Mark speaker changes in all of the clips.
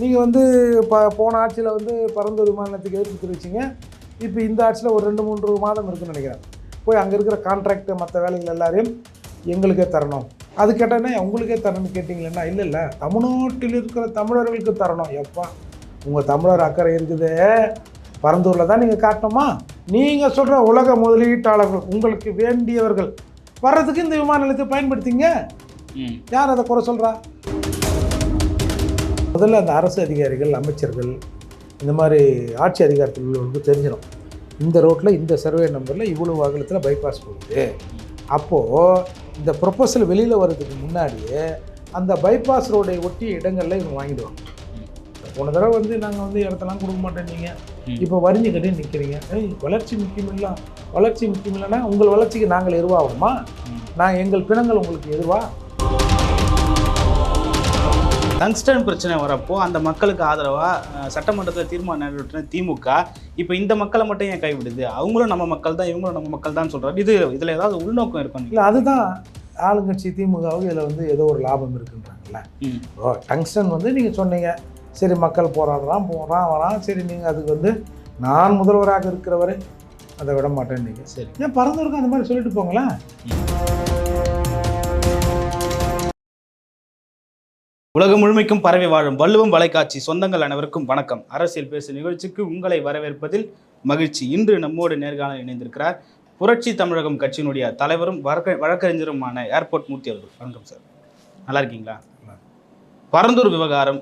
Speaker 1: நீங்கள் வந்து ப போன ஆட்சியில் வந்து பரந்தூர் விமானத்துக்கு எதிர்ப்பு தெரிவிச்சிங்க. இப்போ இந்த ஆட்சியில் ஒரு ரெண்டு மூன்று மாதம் இருக்குன்னு நினைக்கிறேன். போய் அங்கே இருக்கிற கான்ட்ராக்ட் மற்ற வேலைகள் எல்லாரையும் எங்களுக்கே தரணும். அது கேட்டோன்னே உங்களுக்கே தரணும்னு கேட்டிங்களேன்னா இல்லை இல்லை. தமிழ்நாட்டில் இருக்கிற தமிழர்களுக்கு தரணும். எப்பா உங்கள் தமிழர் அக்கறை இருக்குது. பரந்தூரில் தான் நீங்கள் காட்டணுமா? நீங்கள் சொல்கிற உலக முதலீட்டாளர்கள் உங்களுக்கு வேண்டியவர்கள் வர்றதுக்கு இந்த விமான நிலையத்தை பயன்படுத்திங்க யார் அதை குறை சொல்கிறா முதல்ல அந்த அரசு அதிகாரிகள் அமைச்சர்கள் இந்த மாதிரி ஆட்சி அதிகாரத்தில் உள்ளவங்களுக்கு தெரிஞ்சிடும். இந்த ரோட்டில் இந்த சர்வே நம்பரில் இவ்வளோ அகலத்தில் பைபாஸ் போகுது. அப்போது இந்த ப்ரொபோசல் வெளியில் வர்றதுக்கு முன்னாடியே அந்த பைபாஸ் ரோடை ஒட்டிய இடங்களில் இவங்க வாங்கிடுவாங்க. போன தடவை வந்து நாங்கள் வந்து இடத்தெல்லாம் கொடுக்க மாட்டோம் நீங்கள். இப்போ வரிஞ்சு கட்டி நிற்கிறீங்க ஏய் வளர்ச்சி முக்கியம் இல்லை. வளர்ச்சி முக்கியம் இல்லைன்னா உங்கள் வளர்ச்சிக்கு நாங்கள் எதுவாகுமா
Speaker 2: ம்.
Speaker 1: நான் எங்கள் பிணங்கள் உங்களுக்கு எதுவா
Speaker 2: டங்ஸ்டன் பிரச்சனை வரப்போ அந்த மக்களுக்கு ஆதரவா அஹ், சட்டமன்றத்தில் தீர்மானம் நிறைவேற்றின திமுக இப்போ இந்த மக்களை மட்டும் ஏன் கைவிடுது? அவங்களும் நம்ம மக்கள் தான் இவங்களும் நம்ம மக்கள் தான் சொல்றாரு இது இதுல ஏதாவது உள்நோக்கம் இருக்கும்
Speaker 1: இல்லை அதுதான் ஆளுங்கட்சி திமுகவுக்கு இதில் வந்து ஏதோ ஒரு லாபம் இருக்குன்றாங்கல்ல. ஓ டங்ஸ்டன் வந்து நீங்கள் சொன்னீங்க. சரி மக்கள் போராடுறான் போகிறான் வரான். சரி நீங்கள் அதுக்கு வந்து நான் முதல்வராக இருக்கிறவரை அதை விட மாட்டேன் நீங்கள்
Speaker 2: சரி.
Speaker 1: ஏன் பறந்தவருக்கு அந்த மாதிரி சொல்லிட்டு போங்களேன்?
Speaker 2: உலகம் முழுமைக்கும் பரவி வாழும் வள்ளுவம் வலைக்காட்சி சொந்தங்கள் அனைவருக்கும் வணக்கம். அரசியல் பேசு நிகழ்ச்சிக்கு உங்களை வரவேற்பதில் மகிழ்ச்சி. இன்று நம்மோடு நேர்காணல் இணைந்திருக்கிறார் புரட்சி தமிழகம் கட்சியினுடைய தலைவரும் வழக்க வழக்கறிஞருமான ஏர்போர்ட் மூர்த்தி அவர்கள். வணக்கம் சார். நல்லா இருக்கீங்களா? பரந்தூர் விவகாரம்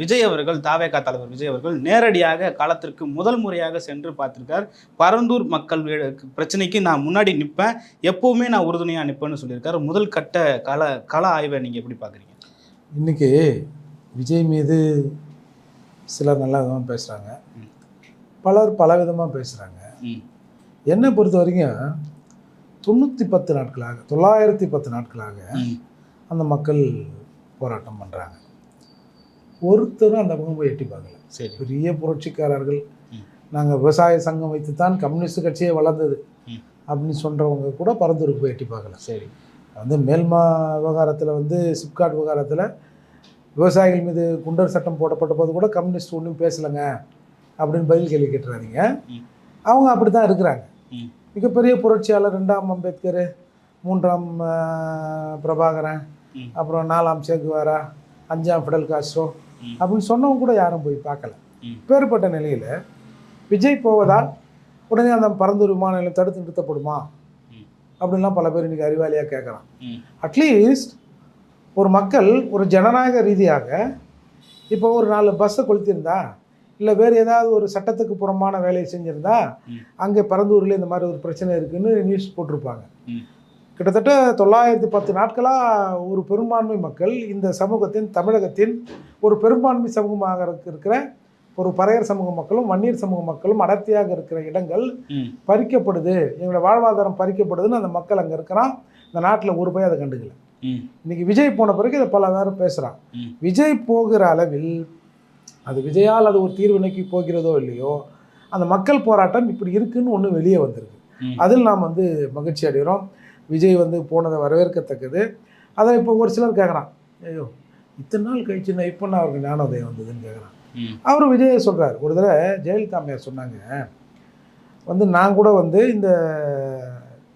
Speaker 2: விஜய் அவர்கள் தாவேகா தலைவர் விஜய் அவர்கள் நேரடியாக காலத்திற்கு முதல் முறையாக சென்று பார்த்திருக்கார். பரந்தூர் மக்கள் பிரச்சனைக்கு நான் முன்னாடி நிற்பேன் எப்பவுமே நான் உறுதுணையாக நிற்பேன்னு சொல்லியிருக்காரு. முதல் கட்ட கள கள ஆய்வை நீங்கள் எப்படி பார்க்குறீங்க?
Speaker 1: இன்றைக்கி விஜய் மீது சிலர் நல்ல விதமாக பேசுகிறாங்க. பலர் பல விதமாக பேசுகிறாங்க என்னை பொறுத்த வரைக்கும் தொண்ணூற்றி பத்து நாட்களாக தொள்ளாயிரத்தி பத்து நாட்களாக அந்த மக்கள் போராட்டம் பண்ணுறாங்க ஒருத்தரும் அந்த பக்கம் போய் எட்டி பார்க்கல.
Speaker 2: சரி.
Speaker 1: பெரிய புரட்சிக்காரர்கள். நாங்கள் விவசாய சங்கம் வைத்து தான் கம்யூனிஸ்ட் கட்சியே வளர்ந்தது.
Speaker 2: அப்படின்னு
Speaker 1: சொல்கிறவங்க கூட பரந்தூருக்கு போய் எட்டி பார்க்கல.
Speaker 2: சரி.
Speaker 1: வந்து மேல்மா விவகாரத்தில் வந்து சிப்காட் விவகாரத்தில் விவசாயிகள் மீது குண்டர் சட்டம் போடப்பட்ட போது கூட கம்யூனிஸ்ட் ஒன்றும் பேசலைங்க அப்படின்னு பதில் கேள்வி கேட்டுறாதீங்க. அவங்க அப்படி தான் இருக்கிறாங்க. மிகப்பெரிய புரட்சியாளர் ரெண்டாம் அம்பேத்கர் மூன்றாம் பிரபாகரன். அப்புறம் நாலாம் சேகுவாரா அஞ்சாம் ஃபிடல் காஸ்ட்ரோ. அப்படின்னு சொன்னவங்க கூட யாரும் போய் பார்க்கல
Speaker 2: ம்.
Speaker 1: பேறுபட்ட நிலையில் விஜய் போவதால் உடனே அந்த பரந்தூர் விமான நிலையம் தடுத்து நிறுத்தப்படுமா. அப்படின்லாம் பல பேர் இன்றைக்கி அறிவாளியாக கேட்குறான் அட்லீஸ்ட் ஒரு மக்கள் ஒரு ஜனநாயக ரீதியாக இப்போ ஒரு நாலு பஸ்ஸை கொளுத்திருந்தா இல்லை வேறு ஏதாவது ஒரு சட்டத்துக்கு புறம்பான வேலையை செஞ்சுருந்தா. அங்கே பரந்தூரில் இந்த மாதிரி ஒரு பிரச்சனை இருக்குன்னு நியூஸ் போட்டிருப்பாங்க. கிட்டத்தட்ட தொள்ளாயிரத்தி பத்து நாட்களாக ஒரு பெரும்பான்மை மக்கள் இந்த சமூகத்தின் தமிழகத்தின் ஒரு பெரும்பான்மை சமூகமாக இருக்க- இருக்கிற ஒரு பறையர் சமூக மக்களும் வன்னியர் சமூக மக்களும் அடர்த்தியாக இருக்கிற இடங்கள் பறிக்கப்படுது. எங்களோட வாழ்வாதாரம் பறிக்கப்படுதுன்னு அந்த மக்கள் அங்கே இருக்கிறான். இந்த நாட்டில் ஒரு போய் அதை கண்டுக்கல. இன்னைக்கு விஜய் போன பிறகு இதை பல பேரும் பேசுகிறான். விஜய் போகிற அளவில் அது விஜயால் அது ஒரு தீர்வு நோக்கி போகிறதோ இல்லையோ அந்த மக்கள் போராட்டம் இப்படி இருக்குன்னு ஒன்று வெளியே வந்திருக்கு. அதில் நாம் வந்து மகிழ்ச்சி அடைகிறோம். விஜய் வந்து போனதை வரவேற்கத்தக்கது. அதை இப்போ ஒரு சிலர் கேட்குறான் ஐயோ இத்தனை நாள் கழிச்சு நான் இப்போ நான் அவருக்கு ஞானோதயம் வந்ததுன்னு கேட்குறான்
Speaker 2: ம்.
Speaker 1: அவர் விஜயை சொல்கிறார் ஒரு தடவை ஜெயலலிதா அம்மையார் சொன்னாங்க வந்து நான் கூட வந்து இந்த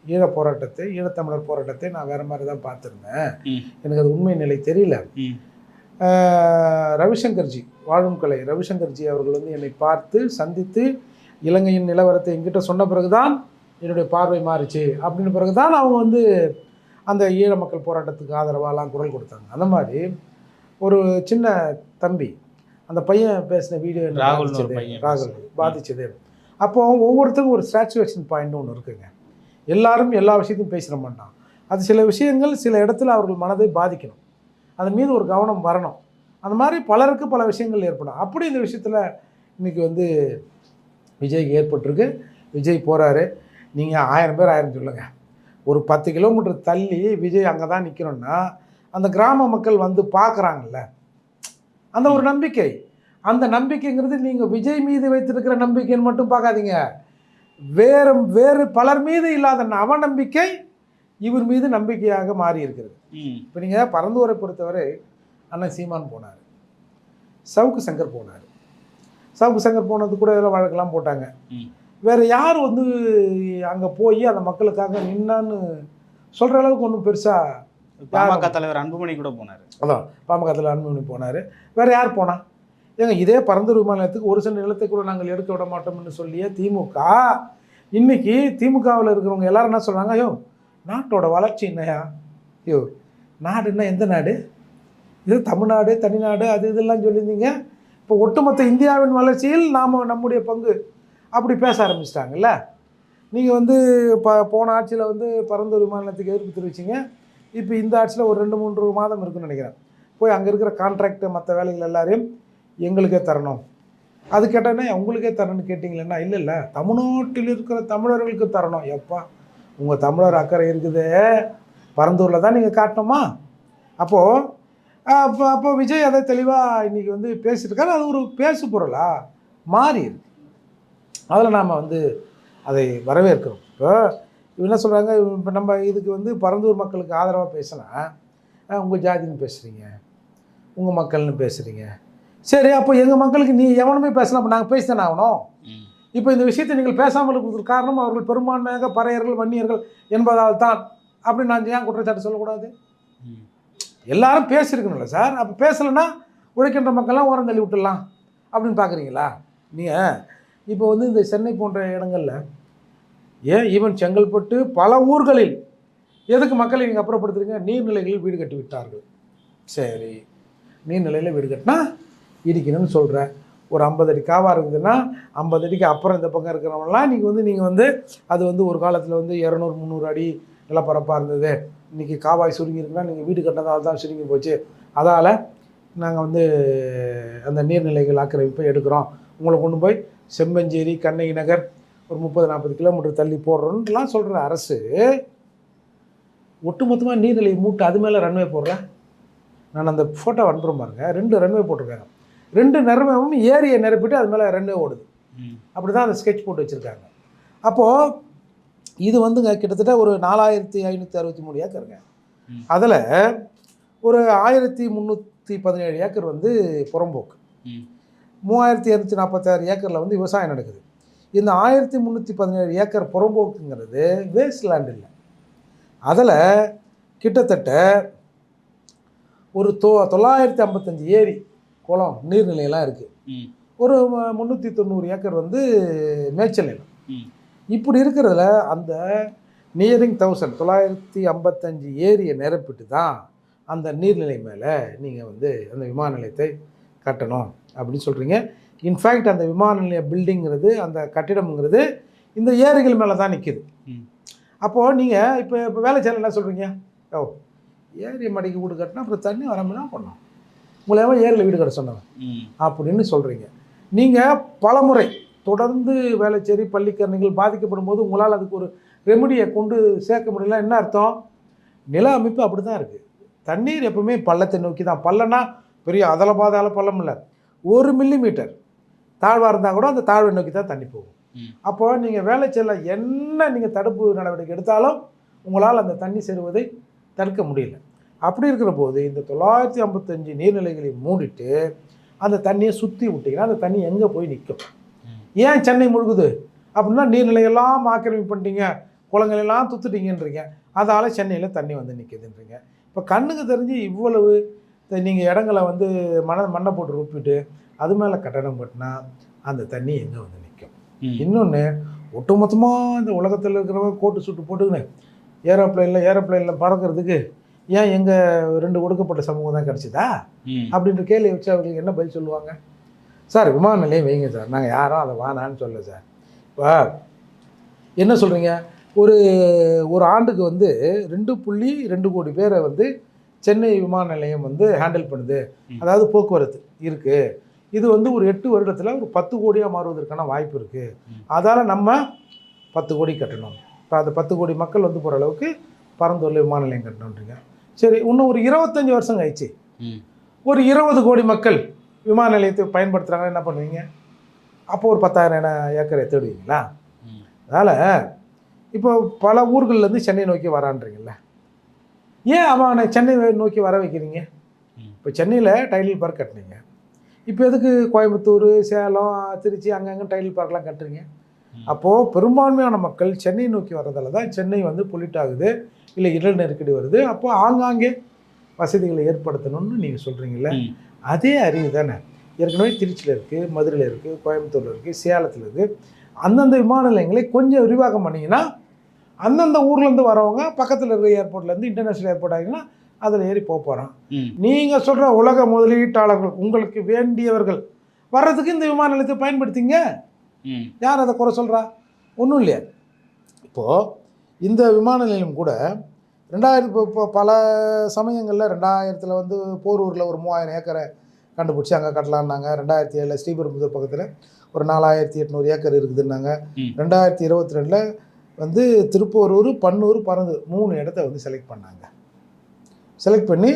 Speaker 1: ஈழ போராட்டத்தை ஈழத்தமிழர் போராட்டத்தை நான் வேறு மாதிரி தான் பார்த்துருந்தேன். எனக்கு அது உண்மை நிலை தெரியல. ரவிசங்கர்ஜி வாழும் கலை. ரவிசங்கர்ஜி அவர்கள் வந்து என்னை பார்த்து சந்தித்து இலங்கையின் நிலவரத்தை என்கிட்ட சொன்ன பிறகுதான் என்னுடைய பார்வை மாறுச்சு. அப்படின்னு பிறகுதான் அவங்க வந்து அந்த ஈழ மக்கள் போராட்டத்துக்கு ஆதரவாலாம் குரல் கொடுத்தாங்க. அந்த மாதிரி ஒரு சின்ன தம்பி அந்த பையன் பேசின வீடியோ
Speaker 2: பையன்
Speaker 1: ராகுல் பாதிச்சது. அப்போ ஒவ்வொருத்தருக்கும் ஒரு சாச்சுவேஷன் பாயிண்ட் ஒன்று இருக்குங்க. எல்லாரும் எல்லா விஷயத்தையும் பேசிட மாட்டான். அது சில விஷயங்கள் சில இடத்துல அவர்கள் மனதை பாதிக்கணும். அதன் மீது ஒரு கவனம் வரணும். அந்த மாதிரி பலருக்கு பல விஷயங்கள் ஏற்படும். அப்படி இந்த விஷயத்தில் இன்றைக்கி வந்து விஜய்க்கு ஏற்பட்டிருக்கு. விஜய் போகிறாரு நீங்கள் ஆயிரம் பேர் ஆயிரம் சொல்லுங்கள் ஒரு பத்து கிலோமீட்டர் தள்ளி விஜய் அங்கே தான் நிற்கிறோன்னா அந்த கிராம மக்கள் வந்து பார்க்குறாங்கல்ல. அந்த ஒரு நம்பிக்கை. அந்த நம்பிக்கைங்கிறது நீங்கள் விஜய் மீது வைத்திருக்கிற நம்பிக்கைன்னு மட்டும் பார்க்காதீங்க. வேறு வேறு பலர் மீது இல்லாத அவநம்பிக்கை இவர் மீது நம்பிக்கையாக மாறி இருக்கிறது. இப்போ நீங்கள் பரந்தூரை பொறுத்தவரை அண்ணன் சீமான் போனார். சவுக்கு சங்கர் போனார். சவுக்கு சங்கர் போனது கூட இதெல்லாம் வழக்கெல்லாம் போட்டாங்க. வேற யார் வந்து அங்கே போய் அந்த மக்களுக்காக நின்னான்னு சொல்கிற அளவுக்கு ஒன்றும் பெருசாக
Speaker 2: பாமக தலைவர் அன்புமணி கூட போனாரு.
Speaker 1: அதான் பாமகத்தில் அன்புமணி போனார். வேற யார் போனா? ஏங்க இதே பரந்தூர் விமான நிலையத்துக்கு ஒரு சில நிலத்தை கூட நாங்கள் எடுக்க விட மாட்டோம்னு சொல்லியே திமுக இன்னைக்கு திமுகவில் இருக்கிறவங்க எல்லாரும் என்ன சொல்கிறாங்க ஐயோ நாட்டோட வளர்ச்சி என்னையா? ஐயோ நாடுன்னா எந்த நாடு? இது தமிழ்நாடு தனிநாடு அது இதெல்லாம் சொல்லியிருந்தீங்க. இப்போ ஒட்டுமொத்த இந்தியாவின் வளர்ச்சியில் நாம் நம்முடைய பங்கு. அப்படி பேச ஆரம்பிச்சிட்டாங்கல்ல? நீங்கள் வந்து இப்போ போன ஆட்சியில் வந்து பரந்தூர் விமானத்துக்கு எதிர்ப்பு தெரிவிச்சிங்க. இப்போ இந்த ஆட்சியில் ஒரு ரெண்டு மூன்று மாதம் இருக்குன்னு நினைக்கிறேன். போய் அங்கே இருக்கிற கான்ட்ராக்ட் மற்ற வேலைகள் எல்லாரையும் எங்களுக்கே தரணும். அது கேட்டோன்னே உங்களுக்கே தரணும்னு கேட்டிங்களேன்னா இல்லை இல்லை. தமிழ்நாட்டில் இருக்கிற தமிழர்களுக்கு தரணும். எப்பா உங்கள் தமிழர் அக்கறை இருக்குது. பரந்தூரில் தான் நீங்கள் காட்டணுமா? அப்போது அப்போ அப்போ விஜய் அதை தெளிவாக இன்றைக்கி வந்து பேசியிருக்காரு. அது ஒரு பேசு பொருளா மாறி இருக்கு. அதில் நாம் வந்து அதை வரவேற்கிறோம். இப்போ என்ன சொல்கிறாங்க இப்போ நம்ம இதுக்கு வந்து பரந்தூர் மக்களுக்கு ஆதரவாக பேசினா உங்கள் ஜாதின்னு பேசுகிறீங்க உங்கள் மக்கள்னு பேசுகிறீங்க சரி அப்போ எங்கள் மக்களுக்கு நீ எவனுமே பேசலாம்? அப்போ நாங்கள் பேசித்தானே ஆகணும். இப்போ இந்த விஷயத்தை நீங்கள் பேசாமல் இருக்கிறதுக்கு காரணம் அவர்கள் பெரும்பான்மையாக பறையர்கள் வன்னியர்கள் என்பதால் தான். அப்படின்னு நான் ஏன் குற்றச்சாட்டு சொல்லக்கூடாது. எல்லாரும் பேசியிருக்கணும்ல சார். அப்போ பேசலைன்னா உழைக்கின்ற மக்கள்லாம் ஓரம் தள்ளி விட்டுடலாம். அப்படின்னு பார்க்குறீங்களா நீங்கள் இப்போ வந்து இந்த சென்னை போன்ற இடங்களில் ஏன் ஈவன் செங்கல்பட்டு பல ஊர்களில் எதுக்கு மக்களை நீங்கள் அப்புறப்படுத்துறீங்க? நீர்நிலைகளில் வீடு கட்டி விட்டார்கள் சரி நீர்நிலையில் வீடு கட்டினா இடிக்கணும்னு சொல்கிறேன் ஒரு ஐம்பது அடி காவா இருக்குதுன்னா ஐம்பது அடிக்கு அப்புறம் இந்த பக்கம் இருக்கிறவங்களாம் நீங்கள் வந்து நீங்கள் வந்து அது வந்து ஒரு காலத்தில் வந்து இரநூறு முந்நூறு அடி நிலப்பரப்பாக இருந்தது. இன்றைக்கி காவாய் சுருங்கியிருக்குன்னா நீங்கள் வீடு கட்டினதால் தான் சுருங்கி போச்சு. அதால் நாங்கள் வந்து அந்த நீர்நிலைகள் ஆக்கிரமிப்பை எடுக்கிறோம். உங்களை கொண்டு போய் செம்மஞ்சேரி கண்ணகி நகர் ஒரு முப்பது நாற்பது கிலோமீட்டர் தள்ளி போடுறோன்னுலாம் சொல்கிற அரசு ஒட்டுமொத்தமாக நீர்நிலையை மூட்டு அது மேலே ரன்வே போடுறேன் நான் அந்த ஃபோட்டோ அனுப்புகிறேன் பாருங்கள் ரெண்டு ரன்வே போட்டிருக்காங்க. ரெண்டு நிறமும் ஏரியை நிரப்பிட்டு அது மேலே ரன்வே ஓடுது. அப்படி தான் அந்த ஸ்கெட்ச் போட்டு வச்சுருக்காங்க அப்போது இது வந்துங்க கிட்டத்தட்ட ஒரு நாலாயிரத்தி ஐநூற்றி அறுபத்தி மூணு ஏக்கருங்க. அதில் ஒரு ஆயிரத்தி முந்நூற்றி பதினேழு ஏக்கர் வந்து புறம்போக்கு. மூவாயிரத்தி இரநூத்தி நாற்பத்தாறு ஏக்கரில் வந்து விவசாயம் நடக்குது இந்த ஆயிரத்தி முந்நூற்றி பதினேழு ஏக்கர் புறம்போக்குங்கிறது வேஸ்ட் லேண்ட் இல்லை அதில் கிட்டத்தட்ட ஒரு தொ தொள்ளாயிரத்தி ஐம்பத்தஞ்சு ஏரி குளம் நீர்நிலையெல்லாம் இருக்குது. ஒரு முந்நூற்றி தொண்ணூறு ஏக்கர் வந்து மேய்ச்சல் நிலம். இப்படி இருக்கிறதுல அந்த நியரிங் தௌசண்ட் தொள்ளாயிரத்தி ஐம்பத்தஞ்சு ஏரியை நிரப்பிட்டு தான் அந்த நீர்நிலை மேலே நீங்கள் வந்து அந்த விமான நிலையத்தை கட்டணும் அப்படின்னு சொல்கிறீங்க இன்ஃபேக்ட் அந்த விமான நிலைய பில்டிங்கிறது அந்த கட்டிடம்ங்கிறது இந்த ஏரிகள் மேலே தான் நிற்கிது. அப்போது நீங்கள் இப்போ இப்போ வேலை செய்யல என்ன சொல்கிறீங்க ஓ ஏரி மடிக்கு வீடு கட்டினா அப்புறம் தண்ணி வராமல் பண்ணோம் எவன் ஏரியில் வீடு கட்ட சொன்னவன். அப்படின்னு சொல்கிறீங்க நீங்கள் பலமுறை தொடர்ந்து வேலைச்சேரி பள்ளிக்கரணைகள் பாதிக்கப்படும் போது உங்களால் அதுக்கு ஒரு ரெமடியை கொண்டு சேர்க்க முடியல என்ன அர்த்தம்? நில அமைப்பு அப்படி தான் இருக்குது தண்ணீர் எப்பவுமே பள்ளத்தை நோக்கி தான். பள்ளம்னா பெரிய அதல பாதாள பள்ளம் இல்லை. ஒரு மில்லி மீட்டர் தாழ்வாக இருந்தால் கூட அந்த தாழ்வை நோக்கி தான் தண்ணி போகும். அப்போ நீங்கள் வேலைச்சேரில என்ன நீங்கள் தடுப்பு நடவடிக்கை எடுத்தாலும் உங்களால் அந்த தண்ணி சேருவதை தடுக்க முடியல. அப்படி இருக்கிற போது இந்த தொள்ளாயிரத்தி ஐம்பத்தஞ்சு நீர்நிலைகளை மூடிட்டு அந்த தண்ணியை சுற்றி விட்டிங்கன்னா அந்த தண்ணி எங்கே போய் நிற்கும். ஏன் சென்னை முழுகுது? அப்படின்னா நீர்நிலையெல்லாம் ஆக்கிரமிப்பு பண்ணிட்டீங்க. குளங்கள் எல்லாம் துத்துட்டீங்கன்றீங்க. அதால் சென்னையில் தண்ணி வந்து நிற்கிதுன்றீங்க இப்போ கண்ணுக்கு தெரிஞ்சு இவ்வளவு நீங்கள் இடங்களை வந்து மண மண்ணை போட்டு ரொப்பிட்டு அது மேலே கட்டடம் கட்டினா அந்த தண்ணி எங்கே வந்து நிற்கும். இன்னொன்று ஒட்டுமொத்தமாக இந்த உலகத்தில் இருக்கிறவங்க கோட்டு சுட்டு போட்டுக்கின்னு ஏரோப்ளைனில் ஏரோப்ளைனில் பறக்கிறதுக்கு ஏன் எங்கள் ரெண்டு ஒடுக்கப்பட்ட சமூகம் தான் கிடச்சிதா. அப்படின்ற கேள்வி வச்சு அவங்களுக்கு என்ன பதில் சொல்லுவாங்க? சார் விமான நிலையம் வைங்க சார். நாங்கள் யாரும் அதை வானான்னு சொல்ல சார். இப்போ என்ன சொல்கிறீங்க ஒரு ஒரு ஆண்டுக்கு வந்து ரெண்டு புள்ளி ரெண்டு கோடி பேரை வந்து சென்னை விமான நிலையம் வந்து ஹேண்டில் பண்ணுது. அதாவது போக்குவரத்து இருக்குது இது வந்து ஒரு எட்டு வருடத்தில் ஒரு பத்து கோடியாக மாறுவதற்கான வாய்ப்பு இருக்குது. அதால் நம்ம பத்து கோடி கட்டணும். இப்போ அந்த பத்து கோடி மக்கள் வந்து போகிற அளவுக்கு பரந்தூரில் விமான நிலையம் கட்டணுன்றீங்க சரி இன்னும் ஒரு இருபத்தஞ்சி வருஷம் கழிச்சு. ஒரு இருபது கோடி மக்கள் விமான நிலையத்தை பயன்படுத்துகிறாங்கன்னா என்ன பண்ணுவீங்க? அப்போ ஒரு பத்தாயிரம் ஏக்கரை தேடுவீங்களா. அதனால் இப்போ பல ஊர்கள்லேருந்து சென்னை நோக்கி வரான்றீங்கல்ல. ஏன் அவனை சென்னை நோக்கி வர வைக்கிறீங்க. இப்போ சென்னையில் டைடல் பார்க் கட்டினீங்க. இப்போ எதுக்கு கோயம்புத்தூர் சேலம் திருச்சி அங்கங்கே டைல் பார்க்லாம் கட்டுறீங்க? அப்போது பெரும்பான்மையான மக்கள் சென்னை நோக்கி வர்றதால தான் சென்னை வந்து பொலிட் ஆகுது. இல்லை இடர் நெருக்கடி வருது. அப்போ ஆங்காங்கே வசதிகளை ஏற்படுத்தணும்னு நீங்கள் சொல்கிறீங்கல்ல
Speaker 2: ம்.
Speaker 1: அதே அறிவு தானே. ஏற்கனவே திருச்சியில் இருக்குது மதுரையில் இருக்குது கோயம்புத்தூரில் இருக்குது சேலத்தில் இருக்குது அந்தந்த விமான நிலையங்களை கொஞ்சம் விரிவாக்கம் பண்ணிங்கன்னா அந்தந்த ஊர்லேருந்து வரவங்க பக்கத்தில் இருக்கிற ஏர்போர்ட்லேருந்து இன்டர்நேஷ்னல் ஏர்போர்ட் ஆகிங்கன்னா அதில் ஏறி போக போகிறான்
Speaker 2: ம்.
Speaker 1: நீங்கள் சொல்கிற உலக முதலீட்டாளர்கள் உங்களுக்கு வேண்டியவர்கள் வர்றதுக்கு இந்த விமான நிலையத்தை பயன்படுத்திங்க. யார் அதை குறை சொல்கிறா ஒன்றும் இல்லையா. இப்போது இந்த விமான நிலையம் கூட ரெண்டாயிரத்தி இப்போ இப்போ பல சமயங்களில் ரெண்டாயிரத்தில் வந்து போரூரில் ஒரு மூவாயிரம் ஏக்கரை கண்டுபிடிச்சி அங்கே கட்டலான்னாங்க ரெண்டாயிரத்தி ஏழில் ஸ்ரீபெரும்புதூர் பக்கத்தில் ஒரு நாலாயிரத்தி எட்நூறு ஏக்கர் இருக்குதுன்னாங்க. ரெண்டாயிரத்தி இருபத்தி ரெண்டில் வந்து திருப்போரூர் பன்னூர் பரந்தூர் மூணு இடத்த வந்து செலக்ட் பண்ணாங்க செலக்ட் பண்ணி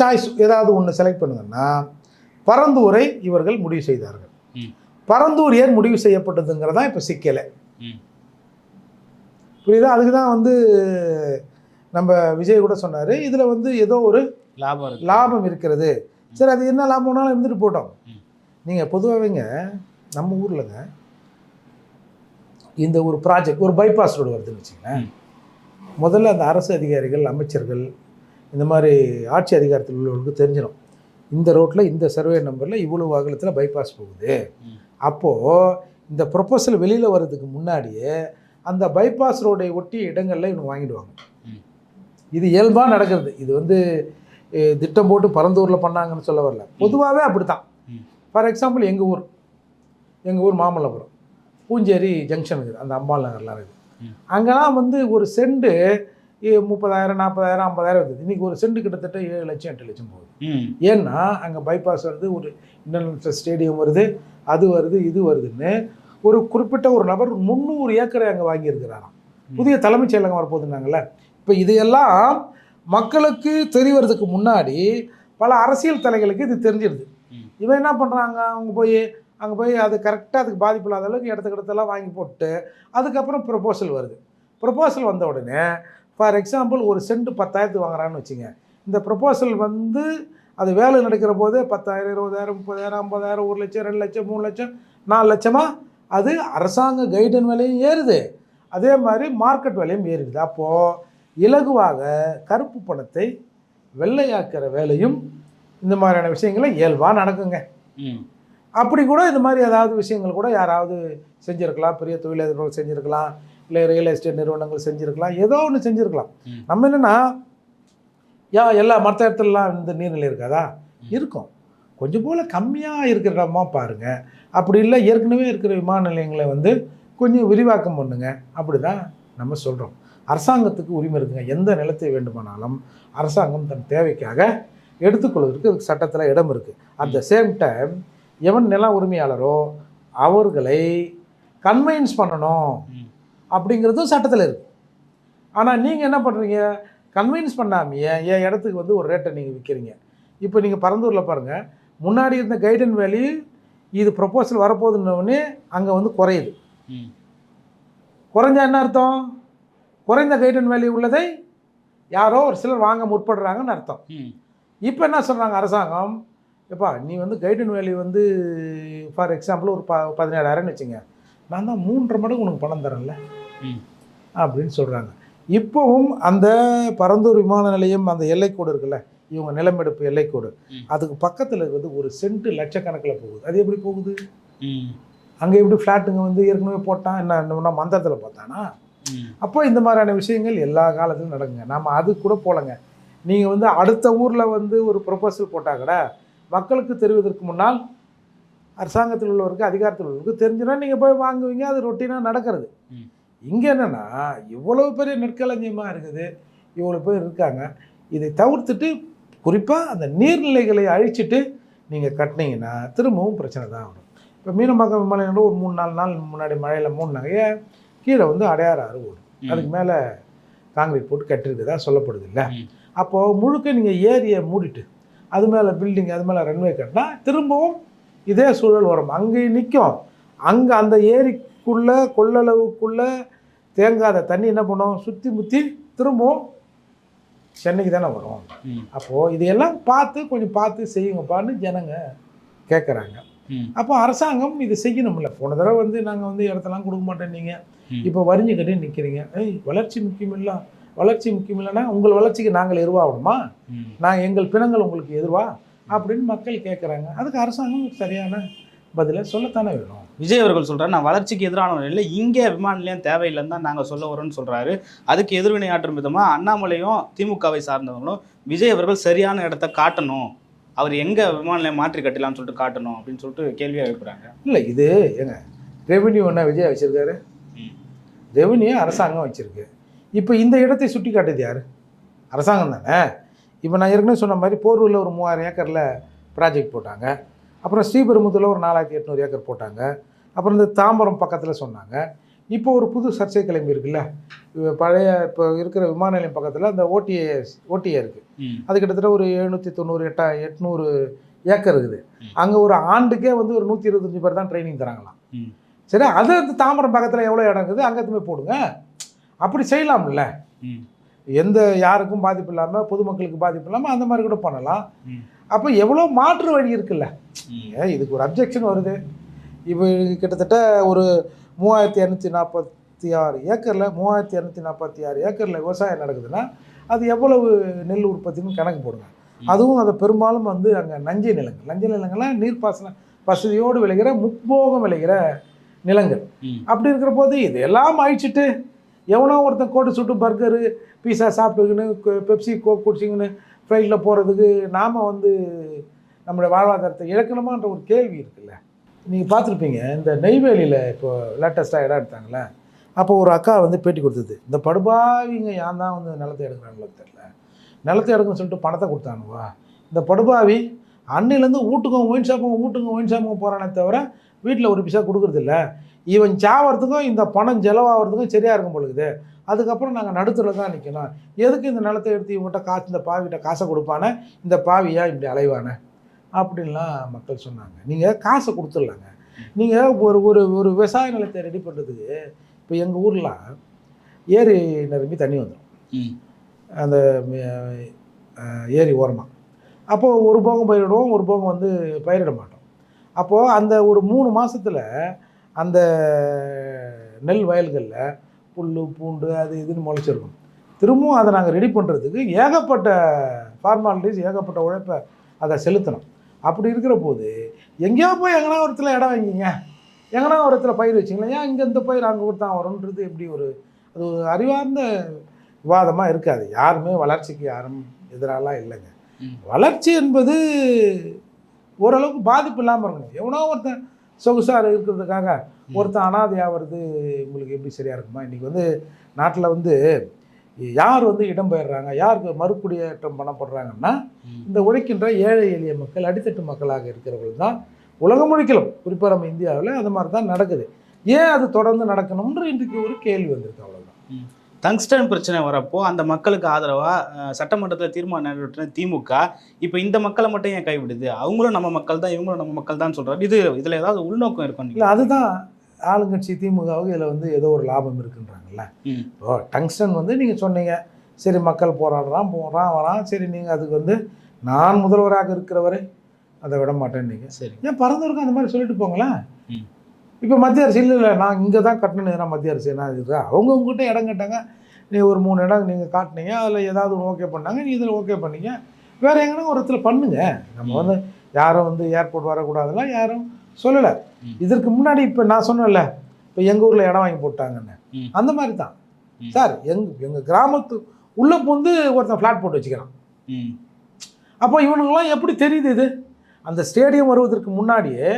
Speaker 1: சாய்ஸ் ஏதாவது ஒன்று செலக்ட் பண்ணுங்கன்னா பரந்தூரை இவர்கள் முடிவு செய்தார்கள். பரந்தூர் ஏன் முடிவு செய்யப்பட்டதுங்கிறதா இப்போ சிக்கலை. புரியுதா? அதுக்கு தான் வந்து நம்ம விஜய் கூட சொன்னார். இதில் வந்து ஏதோ ஒரு
Speaker 2: லாபம்
Speaker 1: லாபம் இருக்கிறது. சரி அது என்ன லாபம்னாலும் இருந்துட்டு போட்டோம். நீங்கள் பொதுவாகவேங்க நம்ம ஊர்லங்க இந்த ஒரு ப்ராஜெக்ட் ஒரு பைபாஸ் ரோடு வருதுன்னு வச்சுங்களேன்
Speaker 2: ம்.
Speaker 1: முதல்ல அந்த அரசு அதிகாரிகள் அமைச்சர்கள் இந்த மாதிரி ஆட்சி அதிகாரத்தில் உள்ளவர்களுக்கு தெரிஞ்சிடும். இந்த ரோட்டில் இந்த சர்வே நம்பரில் இவ்வளவு அகலத்தில் பைபாஸ் போகுது. அப்போது இந்த ப்ரொபோசல் வெளியில் வர்றதுக்கு முன்னாடியே அந்த பைபாஸ் ரோடை ஒட்டிய இடங்களில் இவங்க வாங்கிடுவாங்க. இது இயல்பாக நடக்கிறது. இது வந்து திட்டம் போட்டு பரந்தூரில் பண்ணாங்கன்னு சொல்ல வரல. பொதுவாகவே அப்படி தான். ஃபார் எக்ஸாம்பிள் எங்கள் ஊர். எங்கள் ஊர் மாமல்லபுரம். பூஞ்சேரி ஜங்ஷன் இருக்குது அந்த அம்பாள் நகர்லாம் இருக்குது. அங்கெல்லாம் வந்து ஒரு செண்டு முப்பதாயிரம் நாற்பதாயிரம் ஐம்பதாயிரம் வருது. இன்றைக்கி ஒரு செண்டு கிட்டத்தட்ட ஏழு லட்சம் எட்டு லட்சம் போகுது. ஏன்னா அங்கே பைபாஸ் வருது ஒரு இன்டர்நேஷனல் ஸ்டேடியம் வருது அது வருது இது வருதுன்னு ஒரு குறிப்பிட்ட ஒரு நபர் முந்நூறு ஏக்கரை அங்கே வாங்கியிருக்கிறாராம். புதிய தலைமைச் செயலகம் வரப்போகுதுன்னாங்கல்ல. இப்போ இதையெல்லாம் மக்களுக்கு தெரியறதுக்கு முன்னாடி பல அரசியல் தலைகளுக்கு இது தெரிஞ்சிருது. இவன் என்ன பண்ணுறாங்க அவங்க போய் அங்கே போய் அது கரெக்டாக அதுக்கு பாதிப்பு இல்லாத அளவுக்கு இடத்துக்கு இடத்தெல்லாம் வாங்கி போட்டு அதுக்கப்புறம் ப்ரொபோசல் வருது. ப்ரொபோசல் வந்த உடனே ஃபார் எக்ஸாம்பிள் ஒரு சென்ட் பத்தாயிரத்துக்கு வாங்குறான்னு வச்சுங்க. இந்த ப்ரொபோசல் வந்து அது வேலை நடக்கிற போது பத்தாயிரம் இருபதாயிரம் முப்பதாயிரம் ஐம்பதாயிரம் ஒரு லட்சம் ரெண்டு லட்சம் மூணு லட்சம் நாலு லட்சமா அது அரசாங்க கைடன் விலையும் ஏறுது. அதே மாதிரி மார்க்கெட் விலையும் ஏறிடுது அப்போது இலகுவாக கருப்பு பணத்தை வெள்ளையாக்குற வேலையும் இந்த மாதிரியான விஷயங்களை இயல்பாக நடக்குங்க.
Speaker 2: ம்.
Speaker 1: அப்படி கூட இந்த மாதிரி ஏதாவது விஷயங்கள் கூட யாராவது செஞ்சுருக்கலாம். பெரிய தொழிலதிபர்கள் செஞ்சுருக்கலாம். இல்லை ரியல் எஸ்டேட் நிறுவனங்கள் செஞ்சுருக்கலாம். ஏதோ ஒன்று செஞ்சுருக்கலாம். நம்ம என்னென்னா யா எல்லா மற்ற இடத்துலலாம் இந்த நீர்நிலை இருக்காதா? இருக்கும். கொஞ்சம் போல் கம்மியாக இருக்கிற இடமா பாருங்கள் அப்படி இல்லை ஏற்கனவே இருக்கிற விமான நிலையங்களை வந்து கொஞ்சம் விரிவாக்கம் பண்ணுங்க. அப்படி தான் நம்ம சொல்கிறோம் அரசாங்கத்துக்கு உரிமை இருக்குங்க. எந்த நிலத்தை வேண்டுமானாலும் அரசாங்கம் தன் தேவைக்காக எடுத்துக்கொள்வதற்கு அதுக்கு சட்டத்தில் இடம் இருக்குது அட் த சேம் டைம் எவன் நில உரிமையாளரோ அவர்களை கன்வைன்ஸ் பண்ணணும். அப்படிங்கிறதும் சட்டத்தில் இருக்குது ஆனால் நீங்கள் என்ன பண்ணுறீங்க கன்வின்ஸ் பண்ணாமையே என் இடத்துக்கு வந்து ஒரு ரேட்டை நீங்கள் விற்கிறீங்க இப்போ நீங்கள் பரந்தூரில் பாருங்கள் முன்னாடி இருந்த கைடன் வேல்யூ இது ப்ரொப்போசல் வரப்போகுதுன்னொடனே அங்கே வந்து குறையுது.
Speaker 2: ம்.
Speaker 1: குறைஞ்சா என்ன அர்த்தம்? குறைந்த கைடன் வேல்யூ உள்ளதை யாரோ ஒரு சிலர் வாங்க முற்படுறாங்கன்னு அர்த்தம்.
Speaker 2: ம்.
Speaker 1: இப்போ என்ன சொல்கிறாங்க அரசாங்கம்? எப்பா நீ வந்து கைடன் வேல்யூ வந்து ஃபார் எக்ஸாம்பிள் ஒரு ப பதினேழாயிரம்னு வச்சுங்க. நான் தான் மூன்றரை மடங்கு உனக்கு பணம் தரேன்ல.
Speaker 2: ம்.
Speaker 1: அப்படின்னு சொல்கிறாங்க இப்போவும் அந்த பரந்தூர் விமான நிலையம் அந்த எல்லைக்கோடு இருக்குல்ல இவங்க நிலமெடுப்பு எல்லைக்கோடு. அதுக்கு பக்கத்தில் இருக்கிறது ஒரு சென்ட் லட்சக்கணக்கில் போகுது. அது எப்படி போகுது. அங்கே எப்படி ஃப்ளாட்டுங்க வந்து ஏற்கனவே போட்டான் என்ன என்ன மந்திரத்தில் பார்த்தானா. அப்போ இந்த மாதிரியான விஷயங்கள் எல்லா காலத்திலும் நடக்குங்க. நாம் அது கூட போலங்க. நீங்கள் வந்து அடுத்த ஊரில் வந்து ஒரு ப்ரொபோசல் போட்டால் கூட மக்களுக்கு தெரிவதற்கு முன்னால் அரசாங்கத்தில் உள்ளவருக்கு அதிகாரத்தில் உள்ளவருக்கு தெரிஞ்சுனா நீங்கள் போய் வாங்குவீங்க அது ரொட்டீனாக நடக்கிறது. இங்கே என்னென்னா இவ்வளவு பெரிய நெற்களஞ்சியமாக இருக்குது. இவ்வளோ பேர் இருக்காங்க. இதை தவிர்த்துட்டு குறிப்பாக அந்த நீர்நிலைகளை அழிச்சிட்டு நீங்கள் கட்டினீங்கன்னா திரும்பவும் பிரச்சனை தான் வரும் இப்போ மீனம்பாக்கம் விமான நிலையம் ஒரு மூணு நாலு நாள் முன்னாடி மழையில் மூணுனாங்க ஏன் கீழே வந்து அடையாறு ஆறு ஓடும். அதுக்கு மேலே காங்கிரீட் போட்டு கட்டிருக்குதா சொல்லப்படுது இல்லை. அப்போது முழுக்க நீங்கள் ஏரியை மூடிட்டு அது மேலே பில்டிங் அது மேலே ரன்வே கட்டினா திரும்பவும் இதே சூழல் வரும். அங்கே நிற்கும் அங்கே அந்த ஏரிக்குள்ளே கொள்ளளவுக்குள்ளே தேங்காத தண்ணி என்ன பண்ணும்? சுற்றி முற்றி திரும்பவும் சென்னைக்கு தானே வரும். அப்போது இதையெல்லாம் பார்த்து கொஞ்சம் பார்த்து செய்யுங்கப்பான்னு ஜனங்க கேட்குறாங்க. அப்போ அரசாங்கம் இது செய்யணும்ல. போன தடவை வந்து நாங்கள் வந்து இடத்தெல்லாம் கொடுக்க மாட்டேன்னீங்க
Speaker 2: ம்.
Speaker 1: இப்போ வரிஞ்சு கட்டி நிற்கிறீங்க ஏய் வளர்ச்சி முக்கியம் இல்ல வளர்ச்சி முக்கியம் இல்லைன்னா உங்கள் வளர்ச்சிக்கு நாங்கள் எருவாகணுமா. நான் எங்கள் பிணங்கள் உங்களுக்கு எதிர்வா? அப்படின்னு மக்கள் கேட்குறாங்க அதுக்கு அரசாங்கம் சரியான பதிலை சொல்லத்தானே வேணும்.
Speaker 2: விஜய் அவர்கள் சொல்றாரு நான் வளர்ச்சிக்கு எதிரானவர் இல்லை இங்கே விமான நிலையம் தேவையில்லைன்னு தான் நாங்கள் சொல்ல வரோம்னு சொல்றாரு. அதுக்கு எதிர்வினை ஆற்றும் விதமா அண்ணாமலையும் திமுகவை சார்ந்தவங்களும் விஜய் அவர்கள் சரியான இடத்த காட்டணும். அவர் எங்க விமான நிலையம் மாற்றி கட்டலாம்னு சொல்லிட்டு காட்டணும் அப்படின்னு சொல்லிட்டு கேள்வியா எழுப்புறாங்க.
Speaker 1: இல்லை இது ஏங்க ரெவென்யூ என்ன விஜய் வச்சிருக்காரு?
Speaker 2: ம்.
Speaker 1: ரெவென்யூ அரசாங்கம் வச்சிருக்கு. இப்போ இந்த இடத்தை சுட்டி காட்டுது யார்? அரசாங்கம் தானே? இப்போ நான் ஏற்கனவே சொன்ன மாதிரி போரூரில் ஒரு மூவாயிரம் ஏக்கரில் ப்ராஜெக்ட் போட்டாங்க. அப்புறம் ஸ்ரீபெரும்புத்தூரில் ஒரு நாலாயிரத்தி எட்நூறு ஏக்கர் போட்டாங்க. அப்புறம் இந்த தாம்பரம் பக்கத்தில் சொன்னாங்க. இப்போ ஒரு புது சர்ச்சை கிளம்பி இருக்குல்ல? பழைய இப்போ இருக்கிற விமான நிலையம் பக்கத்தில் அந்த ஓடிஏ ஓடிஏ இருக்குது. அது கிட்டத்தட்ட ஒரு எழுநூற்றி தொண்ணூறு எட்டா எட்நூறு ஏக்கர் இருக்குது. அங்கே ஒரு ஆண்டுக்கே வந்து ஒரு நூற்றி இருபத்தஞ்சி பேர் தான் ட்ரைனிங் தராங்களாம். சரி அது அந்த தாம்பரம் பக்கத்தில் எவ்வளோ இடம் இருக்குது? அங்கே போய் போடுங்க. அப்படி செய்யலாம்ல. எந்த யாருக்கும் பாதிப்பு இல்லாமல் பொதுமக்களுக்கு பாதிப்பு இல்லாமல் அந்த மாதிரி கூட பண்ணலாம். அப்போ எவ்வளோ மாற்று வழி இருக்குல்ல? இதுக்கு ஒரு அப்ஜெக்ஷன் வருது. இப்போ கிட்டத்தட்ட ஒரு மூவாயிரத்தி இரநூத்தி நாற்பத்தி ஆறு ஏக்கரில் மூவாயிரத்தி இரநூத்தி நாற்பத்தி ஆறு ஏக்கரில் விவசாயம் நடக்குதுன்னா அது எவ்வளவு நெல் உற்பத்தின்னு கணக்கு போடுங்க. அதுவும் அதை பெரும்பாலும் வந்து அங்கே நஞ்சை நிலங்கள் நஞ்சை நிலங்கள்லாம் நீர்ப்பாசன வசதியோடு விளைகிற முப்போகம் விளைகிற நிலங்கள். அப்படி இருக்கிற போது இது எல்லாம் அழிச்சிட்டு எவனோ ஒருத்தன் கோட்டு சுட்டு பர்கரு பீஸா சாப்பிட்டுக்கின்னு பெப்சி கோக் குடிச்சிங்கன்னு ஃப்ளைட்டில் போகிறதுக்கு நாம் வந்து நம்மளுடைய வாழ்வாதாரத்தை இழக்கணுமான்ற ஒரு கேள்வி இருக்குல்ல. நீங்கள் பார்த்துருப்பீங்க இந்த நெய்வேலியில் இப்போ லேட்டஸ்ட்டாக இடம் எடுத்தாங்களே அப்போ ஒரு அக்கா வந்து பேட்டி கொடுத்தது. இந்த படுபாவிங்க ஏன் தான் வந்து நிலத்தை எடுக்கிறாங்களோ தெரில நிலத்தை எடுக்கணும்னு சொல்லிட்டு பணத்தை கொடுத்தானுவா? இந்த படுபாவி அன்னிலேருந்து வீட்டுக்கும் ஒயின் ஷாப்பும் வீட்டுக்கும் ஒயின் ஷாப்பும் போகிறானே தவிர வீட்டில் ஒரு பிசா கொடுக்குறதில்ல. இவன் சாவறதுக்கும் இந்த பணம் செலவாகிறதுக்கும் சரியாக இருக்கும் பொழுது அதுக்கப்புறம் நாங்கள் நடுத்தரில் தான் நிற்கணும் எதுக்கு இந்த நிலத்தை எடுத்து இவங்ககிட்ட காசு இந்த பாவிகிட்ட காசை கொடுப்பானே? இந்த பாவியாக இப்படி அலைவானே? அப்படின்லாம் மக்கள் சொன்னாங்க. நீங்கள் காசை கொடுத்துடலாங்க. நீங்கள் ஒரு ஒரு ஒரு விவசாய நிலத்தை ரெடி பண்ணுறதுக்கு இப்போ எங்கள் ஊரில் ஏரி நிரம்பி தண்ணி வந்துடும். அந்த ஏரி ஓரமாக அப்போது ஒரு போகம் பயிரிடுவோம் ஒரு போகம் வந்து பயிரிட மாட்டோம். அப்போது அந்த ஒரு மூணு மாசத்துல அந்த நெல் வயல்களில் புல் பூண்டு அது இதுன்னு முளைச்சிருக்கும். திரும்பவும் அதை நாங்கள் ரெடி பண்ணுறதுக்கு ஏகப்பட்ட ஃபார்மாலிட்டிஸ் ஏகப்பட்ட உழைப்பை அதை செலுத்தணும். அப்படி இருக்கிற போது எங்கேயோ போய் எங்கன்னா ஒரு இடத்துல இடம் வாங்கிங்க. எங்கன்னா ஒரு இடத்துல பயிர் வச்சிங்களேன் ஏன் இங்கே இந்த பயிர் அங்கே கொடுத்தா வரும்ன்றது எப்படி ஒரு அது ஒரு அறிவார்ந்த விவாதமாக இருக்காது. யாருமே வளர்ச்சிக்கு யாரும் எதிராலாம் இல்லைங்க. வளர்ச்சி என்பது ஓரளவுக்கு பாதிப்பு இல்லாமல் இருக்கணும். எவனோ ஒருத்தன் சொகுசாக இருக்கிறதுக்காக ஒருத்தன் அனாதையாக வருது. உங்களுக்கு எப்படி சரியாக இருக்குமா? இன்றைக்கி வந்து நாட்டில் வந்து யார் வந்து இடம்பெயர்றாங்க? யாருக்கு மறுகுடியேற்றம் பண்ணப்படுறாங்கன்னா. இந்த உழைக்கின்ற ஏழை எளிய மக்கள் அடித்தட்டு மக்களாக இருக்கிறவர்கள் தான் உலகம் முழுக்கிலும். குறிப்பாக நம்ம இந்தியாவில் அது மாதிரி தான் நடக்குது. ஏன் அது தொடர்ந்து நடக்கணும்ன்ற இன்றைக்கு ஒரு கேள்வி வந்திருக்கு அவ்வளோதான்
Speaker 2: டங்ஸ்டன் பிரச்சனை வரப்போ அந்த மக்களுக்கு ஆதரவா அஹ், சட்டமன்றத்தில் தீர்மானம் நிறைவேற்றின திமுக இப்போ இந்த மக்களை மட்டும் ஏன் கைவிடுது? அவங்களும் நம்ம மக்கள் தான் இவங்களும் நம்ம மக்கள் தான் சொல்றாரு. இது இதுல ஏதாவது உள்நோக்கம் இருக்கும்
Speaker 1: இல்லை அதுதான் ஆளுங்கட்சி திமுகவுக்கு இதில் வந்து ஏதோ ஒரு லாபம் இருக்குன்றாங்கல்ல. இப்போ டங்ஸ்டன் வந்து நீங்கள் சொன்னீங்க. சரி மக்கள் போராடுறான் போகிறான் வரான். சரி நீங்கள் அதுக்கு வந்து நான் முதல்வராக இருக்கிறவரை அதை விட மாட்டேன்னீங்க
Speaker 2: சரி.
Speaker 1: ஏன் பறந்தவருக்கும் அந்த மாதிரி சொல்லிட்டு போங்களேன். இப்போ மத்திய அரசு இல்லை இல்லை. நான் இங்கே தான் கட்டணும் மத்திய அரசு. என்ன இது அவங்க உங்ககிட்ட இடம் கேட்டாங்க. நீ ஒரு மூணு இடம் நீங்கள் காட்டினீங்க. அதில் ஏதாவது ஒன்று ஓகே பண்ணாங்க. நீ இதில் ஓகே பண்ணீங்க. வேறு எங்கன்னா ஒரு இடத்துல பண்ணுங்க. நம்ம வந்து யாரும் வந்து ஏர்போர்ட் வரக்கூடாதுலாம் யாரும் சொல்லலை. இதற்கு முன்னாடி இப்போ நான் சொன்னேன்ல இப்போ எங்கள் ஊரில் இடம் வாங்கி போட்டாங்கன்னு. அந்த மாதிரி தான். சார் எங் எங்கள் கிராமத்து உள்ளே புந்து ஒருத்தன் ஃப்ளாட் போட்டு வச்சுக்கிறான். அப்போ இவனுங்களாம் எப்படி தெரியுது இது? அந்த ஸ்டேடியம் வருவதற்கு முன்னாடியே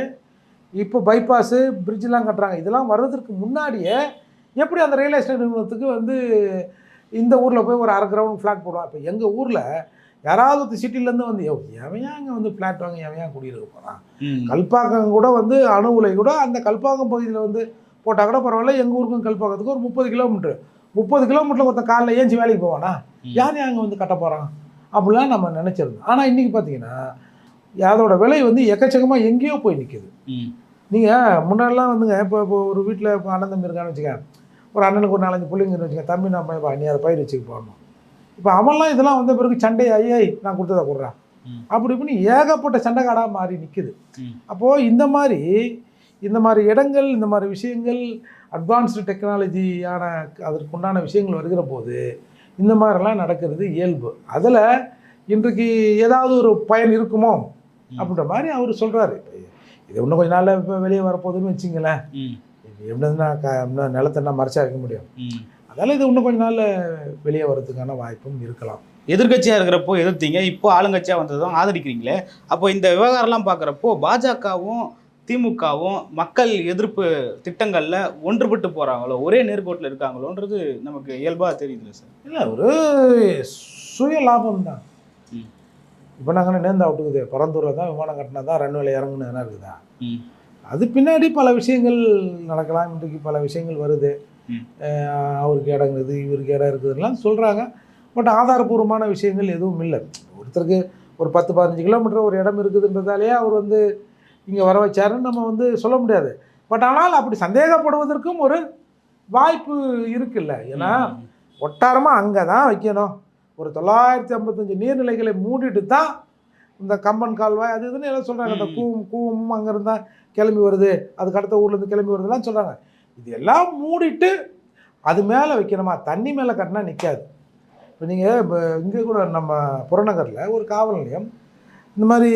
Speaker 1: இப்போ பைபாஸு பிரிட்ஜெலாம் கட்டுறாங்க. இதெல்லாம் வர்றதுக்கு முன்னாடியே எப்படி அந்த ரியல் எஸ்டேட் நிறுவனத்துக்கு வந்து இந்த ஊரில் போய் ஒரு அரை கிரவுண்ட் ஃப்ளாட் போடுவான்? இப்போ எங்கள் ஊரில் யாராவது ஒரு சிட்டிலேருந்து வந்து "யோ, எவன் ஏன் அங்கே வந்து ஃப்ளாட் வாங்கி ஏன் குடியிருக்க போகிறான் கல்பாக்கம் கூட வந்து அணு உலை கூட அந்த கல்பாக்கம் பகுதியில் வந்து போட்டால் கூட பரவாயில்ல. எங்கள் ஊருக்கும் கல்பாக்கத்துக்கு ஒரு முப்பது கிலோமீட்ரு முப்பது கிலோமீட்டரில் ஒருத்தன் காலைல ஏஞ்சி வேலைக்கு போவானா. யார் அங்கே வந்து கட்ட போகிறான் அப்படிலாம் நம்ம நினச்சிருந்தோம். ஆனால் இன்றைக்கி பார்த்தீங்கன்னா அதோட விலை வந்து எக்கச்சக்கமாக எங்கேயோ போய் நிற்கிது நீங்கள் முன்னாடிலாம் வந்துங்க இப்போ இப்போ ஒரு வீட்டில் இப்போ அண்ணன் தம்பி இருக்கான்னு வச்சுக்க ஒரு அண்ணனுக்கு ஒரு நாலஞ்சு பிள்ளைங்கன்னு வச்சுக்க தம்பி நான் நீ அதை பயிர் வச்சுக்க போடணும் இப்போ அவன்லாம் இதெல்லாம் வந்த பிறகு சண்டை ஐயாய் நான் கொடுத்ததை கொடுறேன். அப்படி இப்படின்னு ஏகப்பட்ட சண்டைக்காடாக மாறி நிற்குது. அப்போது இந்த மாதிரி இந்த மாதிரி இடங்கள் இந்த மாதிரி விஷயங்கள் அட்வான்ஸ்டு டெக்னாலஜியான அதற்குண்டான விஷயங்கள் வருகிற போது இந்த மாதிரிலாம் நடக்கிறது இயல்பு. அதில் இன்றைக்கு ஏதாவது ஒரு பயன் இருக்குமோ? அப்படின்ற மாதிரி அவர் சொல்கிறாரு இது இன்னும் கொஞ்ச நாளில் இப்போ வெளியே வரப்போகுதுன்னு வச்சிங்களேன்.
Speaker 2: ம்,
Speaker 1: எப்படின்னா க இன்னும் நிலத்தெல்லாம் மறைச்சா வைக்க முடியும்.
Speaker 2: ம்.
Speaker 1: அதால் இது இன்னும் கொஞ்ச நாளில் வெளியே வர்றதுக்கான வாய்ப்பும் இருக்கலாம்
Speaker 2: எதிர்க்கட்சியா இருக்கிறப்போ எதிர்த்தீங்க இப்போ ஆளுங்கட்சியா வந்ததும் ஆதரிக்கிறீங்களே அப்போ இந்த விவகாரம்லாம் பார்க்குறப்போ பாஜகவும் திமுகவும் மக்கள் எதிர்ப்பு திட்டங்கள்ல ஒன்றுபட்டு போறாங்களோ ஒரே நேர்கோட்டில் இருக்காங்களோன்றது நமக்கு இயல்பா தெரியுதுல்ல சார்
Speaker 1: இல்லை ஒரு சுய லாபம் தான். இப்போ நாங்கள் நேர்ந்தா விட்டுக்குது பரந்தூரில் தான் விமானம் கட்டினா தான் ரன்வேல இறங்குன்னு என்ன இருக்குதா. அது பின்னாடி பல விஷயங்கள் நடக்கலாம் இன்றைக்கு பல விஷயங்கள் வருது அவருக்கு இடம் இருக்குது இவருக்கு இடம் இருக்குதுலாம் சொல்கிறாங்க பட் ஆதாரபூர்வமான விஷயங்கள் எதுவும் இல்லை. ஒருத்தருக்கு ஒரு பத்து பதினஞ்சு கிலோமீட்டர் ஒரு இடம் இருக்குதுன்றதாலேயே அவர் வந்து இங்கே வர வச்சாருன்னு நம்ம வந்து சொல்ல முடியாது. பட் ஆனால் அப்படி சந்தேகப்படுவதற்கும் ஒரு வாய்ப்பு இருக்குல்ல. ஏன்னா ஒட்டாரமாக அங்கே தான் வைக்கணும். ஒரு தொள்ளாயிரத்தி ஐம்பத்தஞ்சு நீர்நிலைகளை மூடிட்டு தான் இந்த கம்பன் கால்வாய் அது இதுன்னு எல்லாம் சொல்கிறாங்க அந்த. கூவம் கூவம் அங்கேருந்து தான் கிளம்பி வருது. அதுக்கு அடுத்த ஊர்லேருந்து கிளம்பி வருதுலாம் சொல்கிறாங்க இது எல்லாம் மூடிட்டு அது மேலே வைக்கணுமா? தண்ணி மேலே கட்டினா நிற்காது இப்போ நீங்கள் இப்போ இங்கே கூட நம்ம புறநகரில் ஒரு காவல் நிலையம் இந்த மாதிரி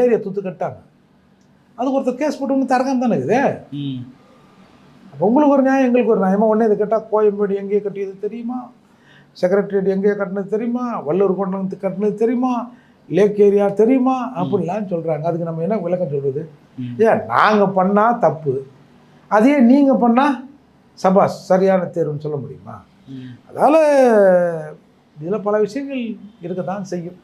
Speaker 1: ஏரியா துத்து கட்டாங்க அதுக்கு ஒருத்தர் கேஸ் போட்டு தரகாம தானே இருக்குது
Speaker 2: ம்.
Speaker 1: அப்போ உங்களுக்கு ஒரு நியாயம் எங்களுக்கு ஒரு நியாயமா? உடனே இது கேட்டால் கோயம்பேடு எங்கேயே கட்டியது தெரியுமா? செக்ரட்டரியேட் எங்கேயே கட்டினது தெரியுமா? வள்ளூர் கொண்டு கட்டினது தெரியுமா? லேக் ஏரியா தெரியுமா? அப்படிலாம் சொல்கிறாங்க அதுக்கு நம்ம என்ன விளக்கம் சொல்கிறது. ஏன் நாங்கள் பண்ணால் தப்பு. அதே நீங்கள் பண்ணால் சபாஸ் சரியான தேர்வுன்னு சொல்ல முடியுமா. அதால் இதில் பல விஷயங்கள் இருக்க தான் செய்யும்